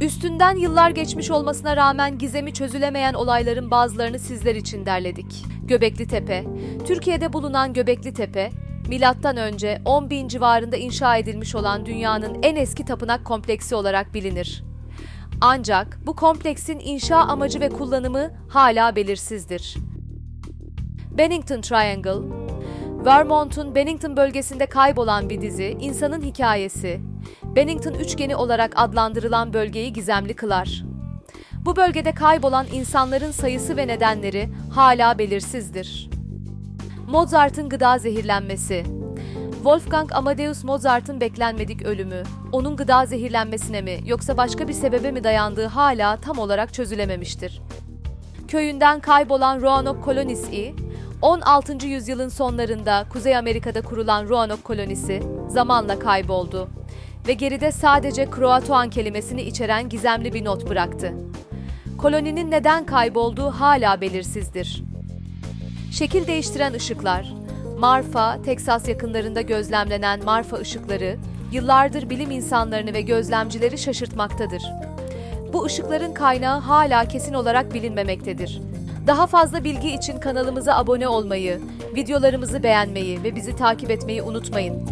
Üstünden yıllar geçmiş olmasına rağmen gizemi çözülemeyen olayların bazılarını sizler için derledik. Göbekli Tepe, Türkiye'de bulunan Göbekli Tepe, milattan önce 10 bin civarında inşa edilmiş olan dünyanın en eski tapınak kompleksi olarak bilinir. Ancak bu kompleksin inşa amacı ve kullanımı hala belirsizdir. Bennington Triangle, Vermont'un Bennington bölgesinde kaybolan bir dizi, insanın hikayesi, Bennington üçgeni olarak adlandırılan bölgeyi gizemli kılar. Bu bölgede kaybolan insanların sayısı ve nedenleri hala belirsizdir. Mozart'ın gıda zehirlenmesi Wolfgang Amadeus Mozart'ın beklenmedik ölümü, onun gıda zehirlenmesine mi yoksa başka bir sebebe mi dayandığı hala tam olarak çözülememiştir. Köyünden kaybolan Roanoke kolonisi, 16. yüzyılın sonlarında Kuzey Amerika'da kurulan Roanoke kolonisi zamanla kayboldu ve geride sadece Croatoan kelimesini içeren gizemli bir not bıraktı. Koloninin neden kaybolduğu hala belirsizdir. Şekil değiştiren ışıklar, Marfa, Teksas yakınlarında gözlemlenen Marfa ışıkları, yıllardır bilim insanlarını ve gözlemcileri şaşırtmaktadır. Bu ışıkların kaynağı hala kesin olarak bilinmemektedir. Daha fazla bilgi için kanalımıza abone olmayı, videolarımızı beğenmeyi ve bizi takip etmeyi unutmayın.